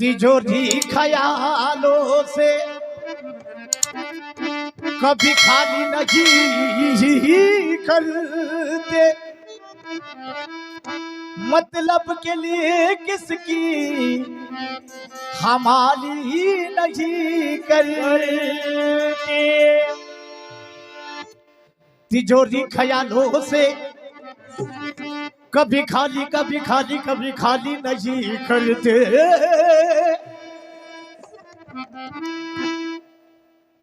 تجوری خیالوں سے کبھی خالی نہیں کرتے۔ مطلب کے لیے کس کی ہمالی نہیں کرتے۔ تجوری خیالوں سے کبھی خالی کبھی خالی کبھی خالی نہیں کرتے۔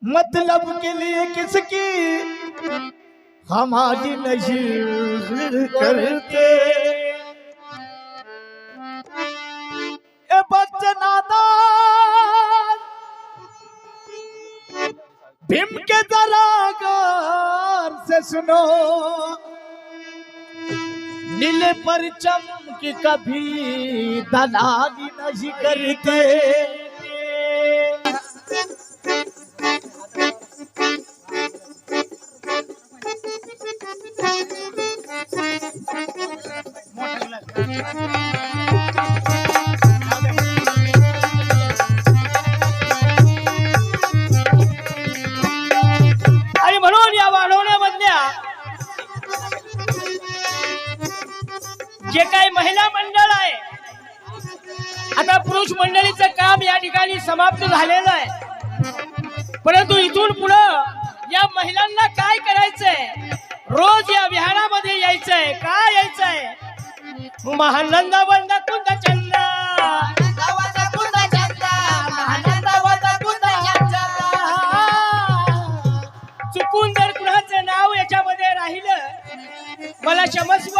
مطلب کے لیے کس کی ہماری نہیں کرتے۔ اے بھیم کے دراغار سے سنو۔ نیل پرچم کی کبھی دلالی نہیں کرتے موٹر जे काही महिला मंडळ आहे आता पुरुष मंडळीचं काम या ठिकाणी समाप्त झालेलं आहे. परंतु इथून पुढं या महिलांना काय करायचंय? रोज या विहारामध्ये यायचंय. काय यायचंय? महानंदा वंदा कुंद चंदा चुकून जर कुणाचं नाव याच्यामध्ये राहिलं मला क्षमस्व.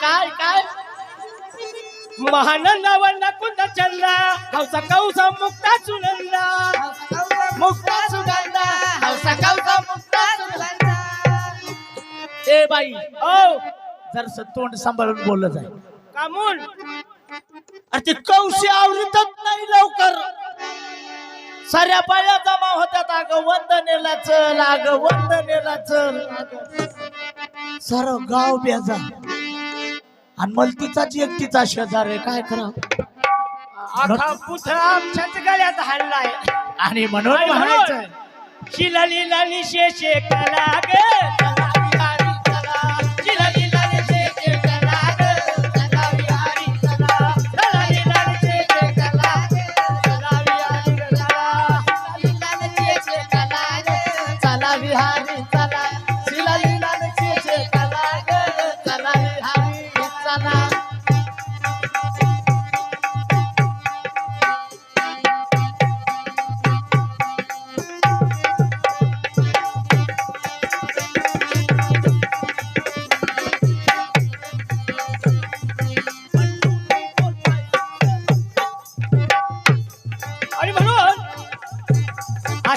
काय काय काय? महानंदा वंदा कुंद चंद्रा हौसा कौसा मुक्ता सुनंदा मुक्ता सुगंधा हौसा कौसा मुक्ता सुगंधा ए बाई ओ! जर तोंड सांभाळून बोललं जाईल कामून. अरे ते कौशी आवडतच नाही लवकर. साऱ्या बाया जमा होत्यात अग वंदनेला चल अग वंदनेला चल सार गाव बेजा आणि मलतीचाच एकटीचा शेजार आहे. काय करा आखा पुथ आमच्याच गळ्यात हल्लाय आणि म्हणून आणि म्हणून म्हणायचं शिला लिलानी शेषे कला ग.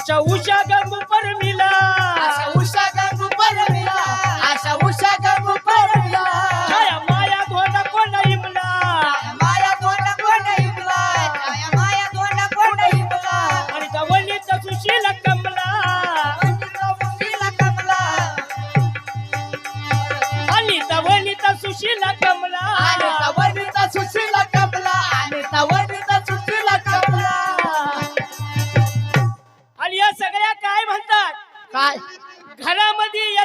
अशा उषा गंग पर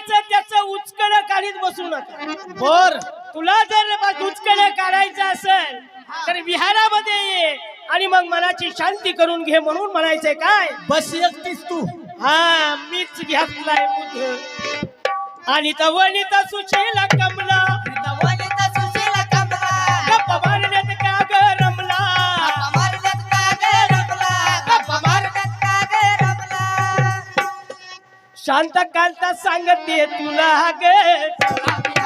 याच त्याच उचकड काढीत बसू नका. बर. तुला जर उचकड काढायचं असेल तर विहारामध्ये ये आणि मग मनाची शांती करून घे म्हणून म्हणायचंय काय? बस एकटीच तू. हा मीच बुद्ध. आणि तवणीचा सुशीला कमला. शांत कांता सांगते तुला गे.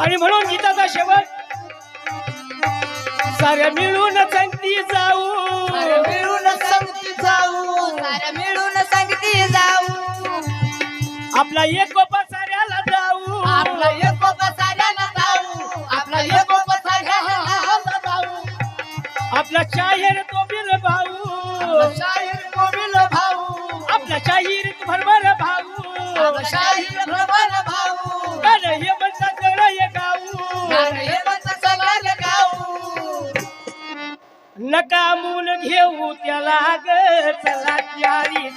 चला बिहारी शेवट साऱ्या मिळून संगती जाऊ. मिळून संगती जाऊ. सारं मिळून संगती जाऊ. आपला एक गोपा साऱ्याला जाऊ. आपला एकोपा साऱ्याला जाऊ. आपला एकोपा साऱ्याला जाऊ. आपला शाहीर नका मूल घेऊ त्याला ग चला प्यारी